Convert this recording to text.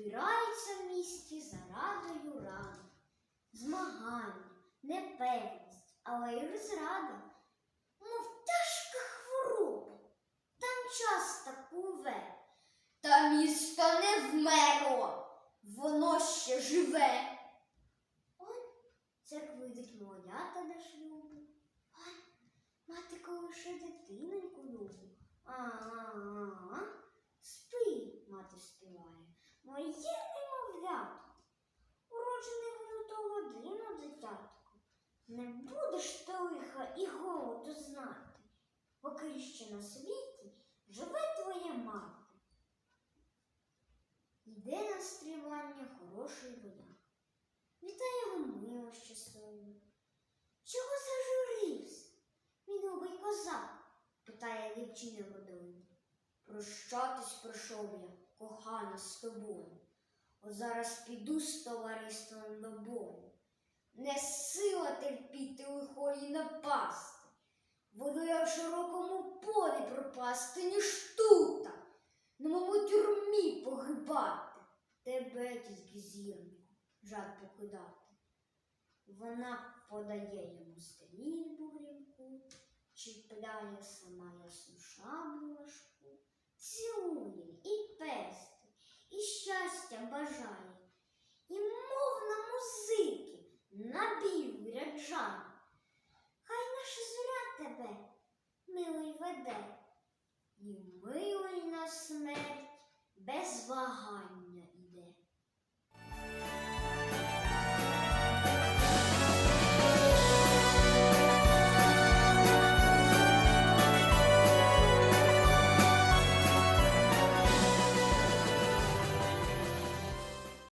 збирається в місті за радою рано. Змагання, непевність, але й розрада, мов тяжка хвороба. Там час такуве. Та місто не вмерло, воно ще живе. Ой, церкви йдуть молодята до шлюбу. Ой, мати колише дитиноньку любу. А-а-а. Спи, мати співає, моє немовлятко. Уроджене воно то годину, дитятко. Не будеш ти лиха і голоду знати, поки ще на світі живе твоя мати. Йде на стрілання хороший вояк. Вітає його мило щасливо. Чого зажурився? Мій любий козак, питає дівчина водою. Прощатись прийшов я, кохана, з тобою. От зараз піду з товариством до бою. Не сила терпіти лихої напасти. Буду я в широкому полі пропасти, ніж тута, на моєму тюрмі погибати. Тебе тільки зірку, жад покидати. Вона подає йому стрільбу в чіпляє сама ясну шаблю важку, цілує і пести, і щастя бажає, і мов на музики набів ряджає. Хай наша зоря тебе, милий веде, і милий на смерть без вагання іде.